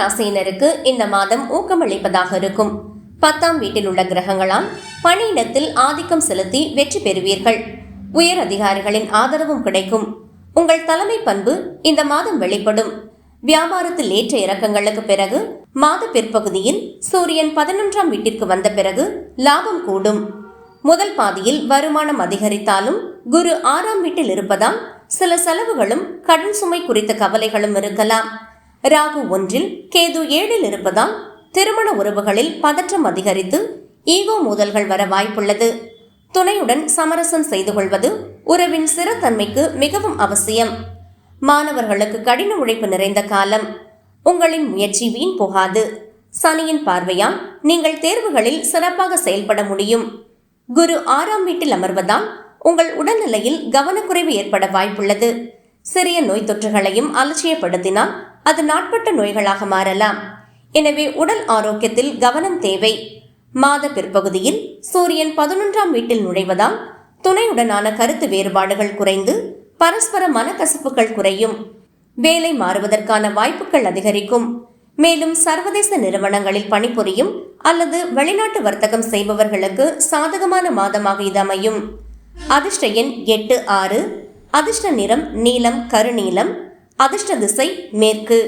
ராசியினருக்கு இந்த மாதம் ஊக்கமளிப்பதாக இருக்கும். பத்தாம் வீட்டில் உள்ள கிரகங்களால் பணியிடத்தில் ஆதிக்கம் செலுத்தி வெற்றி பெறுவீர்கள். உயர் அதிகாரிகளின் ஆதரவும் கிடைக்கும். உங்கள் தலைமை பண்பு இந்த மாதம் வெளிப்படும். வியாபாரத்தில் ஏற்ற இறக்கங்களுக்கு பிறகு மாத பிற்பகுதியில் சூரியன் பதினொன்றாம் வீட்டிற்கு வந்த பிறகு லாபம் கூடும். முதல் பாதியில் வருமானம் அதிகரித்தாலும் குரு ஆறாம் வீட்டில் இருப்பதால் சில செலவுகளும் கடன் சுமை குறித்த கவலைகளும் இருக்கலாம். ராகு ஒன்றில் கேது ஏழில் இருப்பதால் திருமண உறவுகளில் பதற்றம் அதிகரித்து ஈகோ மோதல்கள் வர வாய்ப்புள்ளது. துணையுடன் சமரசம் செய்து கொள்வது உறவின் சிறத்தன்மைக்கு மிகவும் அவசியம். மாணவர்களுக்கு கடின உழைப்பு நிறைந்த காலம். உங்களின் முயற்சி வீண் போகாது. சனியின் பார்வையால் நீங்கள் தேர்வுகளில் சிறப்பாக செயல்பட முடியும். குரு ஆறாம் வீட்டில் அமர்வதால் உங்கள் உடல்நிலையில் கவனக்குறைவு ஏற்பட வாய்ப்புள்ளது. சிறிய நோய் தொற்றுகளையும் அலட்சியப்படுத்தினால் அது நாட்பட்ட நோய்களாக மாறலாம். எனவே உடல் ஆரோக்கியத்தில் கவனம் தேவை. மாத பிற்பகுதியில் சூரியன் பதினொன்றாம் வீட்டில் நுழைவதால் துணையுடனான கருத்து வேறுபாடுகள் குறைந்து பரஸ்பர மனக்கசப்புகள் குறையும். வேலை மாறுவதற்கான வாய்ப்புகள் அதிகரிக்கும். மேலும் சர்வதேச நிறுவனங்களில் பணிபுரியும் அல்லது வெளிநாட்டு வர்த்தகம் செய்பவர்களுக்கு சாதகமான மாதமாக இது அமையும். அதிர்ஷ்ட எண் எட்டு ஆறு. அதிர்ஷ்ட நிறம் நீலம் கருநீலம் அதிர்ஷ்ட திசை மேற்கு.